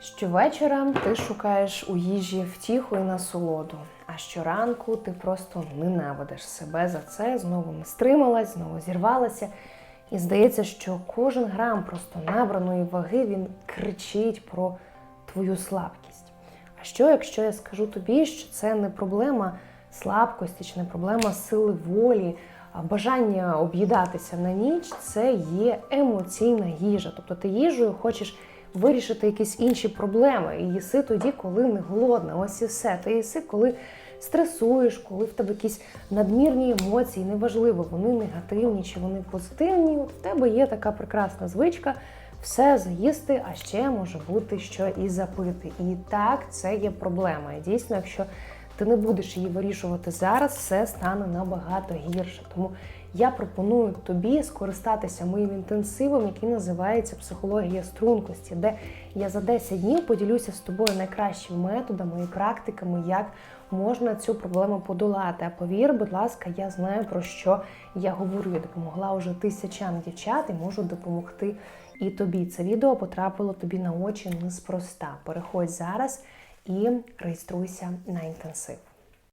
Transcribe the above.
Щовечора ти шукаєш у їжі втіху і насолоду, а щоранку ти просто ненавидиш себе за це, знову не стрималась, знову зірвалася. І здається, що кожен грам просто набраної ваги він кричить про твою слабкість. А що, якщо я скажу тобі, що це не проблема слабкості, чи не проблема сили волі, бажання об'їдатися на ніч це є емоційна їжа. Тобто ти їжею хочеш вирішити якісь інші проблеми. І їси тоді, коли не голодна. Ось і все. Ти їси, коли стресуєш, коли в тебе якісь надмірні емоції, неважливо, вони негативні чи вони позитивні. В тебе є така прекрасна звичка. Все заїсти, а ще може бути що і запити. І так, це є проблема. І дійсно, якщо ти не будеш її вирішувати зараз, все стане набагато гірше. Тому я пропоную тобі скористатися моїм інтенсивом, який називається психологія стрункості, де я за 10 днів поділюся з тобою найкращими методами і практиками, як можна цю проблему подолати. А повір, будь ласка, я знаю про що я говорю. Я допомогла уже тисячам дівчат і можу допомогти і тобі. Це відео потрапило тобі на очі неспроста. Переходь зараз і реєструйся на інтенсив.